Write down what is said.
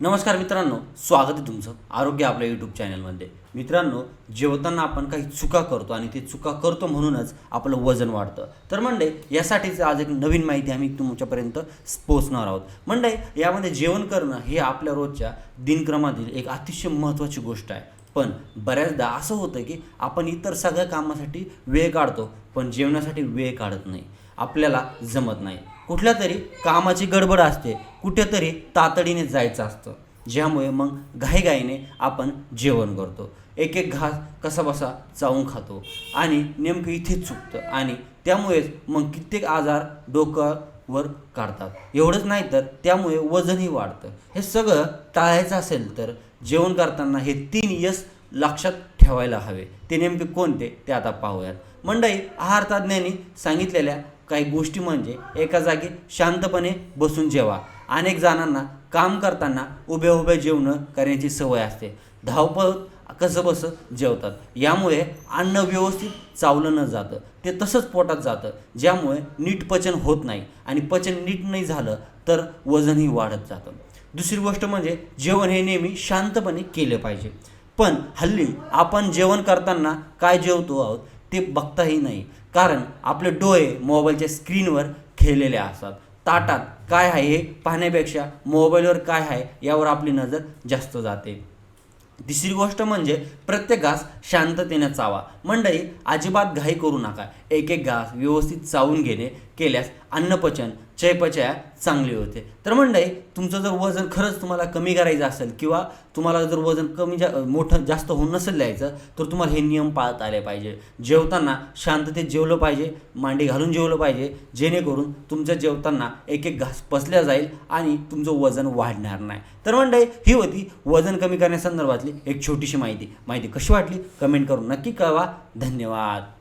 नमस्कार मित्रांनो स्वागत आहे तुमचं आरोग्य आपल्या यूट्यूब चॅनलमध्ये मित्रांनो जेवताना आपण काही चुका करतो आणि ते चुका करतो म्हणूनच आपलं वजन वाढतं. तर म्हणजे यासाठीच आज एक नवीन माहिती आम्ही तुमच्यापर्यंत पोहोचणार आहोत. म्हणजे यामध्ये जेवण करणं हे आपल्या रोजच्या दिनक्रमातील एक अतिशय महत्त्वाची गोष्ट आहे. पण बऱ्याचदा असं होतं की आपण इतर सगळ्या कामासाठी वेळ काढतो पण जेवणासाठी वेळ काढत नाही. आपल्याला जमत नाही. कुठल्या तरी कामाची गडबड असते कुठेतरी तातडीने जायचं असतं. ज्यामुळे मग घाईघाईने आपण जेवण करतो. एक एक घास कसा बसा चावून खातो आणि नेमकं इथेच चुकतं आणि त्यामुळेच मग कित्येक आजार डोक्यावर काढतात. एवढंच नाही तर त्यामुळे वजनही वाढतं. हे सगळं टाळायचं असेल तर जेवण करताना हे तीन यश लक्षात ठेवायला हवे. ते नेमके कोणते ते आता पाहूयात. मंडई आहार तज्ज्ञांनी सांगितलेल्या काही गोष्टी म्हणजे एका जागी शांतपणे बसून जेवा. अनेक जणांना काम करताना उभ्या उभ्या जेवणं करण्याची सवय असते. धावपळ कसं बसं जेवतात. यामुळे अन्न व्यवस्थित चावलं न जातं. ते तसंच पोटात जातं. ज्यामुळे नीट पचन होत नाही आणि पचन नीट नाही झालं तर वजनही वाढत जातं. दुसरी गोष्ट म्हणजे जेवण हे नेहमी शांतपणे केलं पाहिजे. पण हल्ली आपण जेवण करताना काय जेवतो आहोत? ते बघताही नाही. कारण आपले डोळे मोबाईलच्या स्क्रीनवर खेळलेले असतात. ताटात काय आहे हे पाहण्यापेक्षा मोबाईलवर काय आहे यावर आपली नजर जास्त जाते. तिसरी गोष्ट म्हणजे प्रत्येक घास शांततेने चावा. मंडळी अजिबात घाई करू नका. एक एक घास व्यवस्थित चावून घेणे केल्यास अन्नपचन चयपचया चांगली होते. तर मंडळी तुमचं जर वजन खरंच तुम्हाला कमी करायचं असेल किंवा तुम्हाला जर वजन कमी जा मोठं जास्त होऊन नसेल द्यायचं तर तुम्हाला हे नियम पाळत आले पाहिजे. जेवताना शांततेत जेवलं पाहिजे मांडी घालून जेवलं पाहिजे जेणेकरून तुमचं जेवताना एक एक घास पसल्या जाईल आणि तुमचं वजन वाढणार नाही. तर मंडळी ही होती वजन कमी करण्यासंदर्भातली एक छोटीशी माहिती. माहिती कशी वाटली? कमेंट करून नक्की कळवा. धन्यवाद.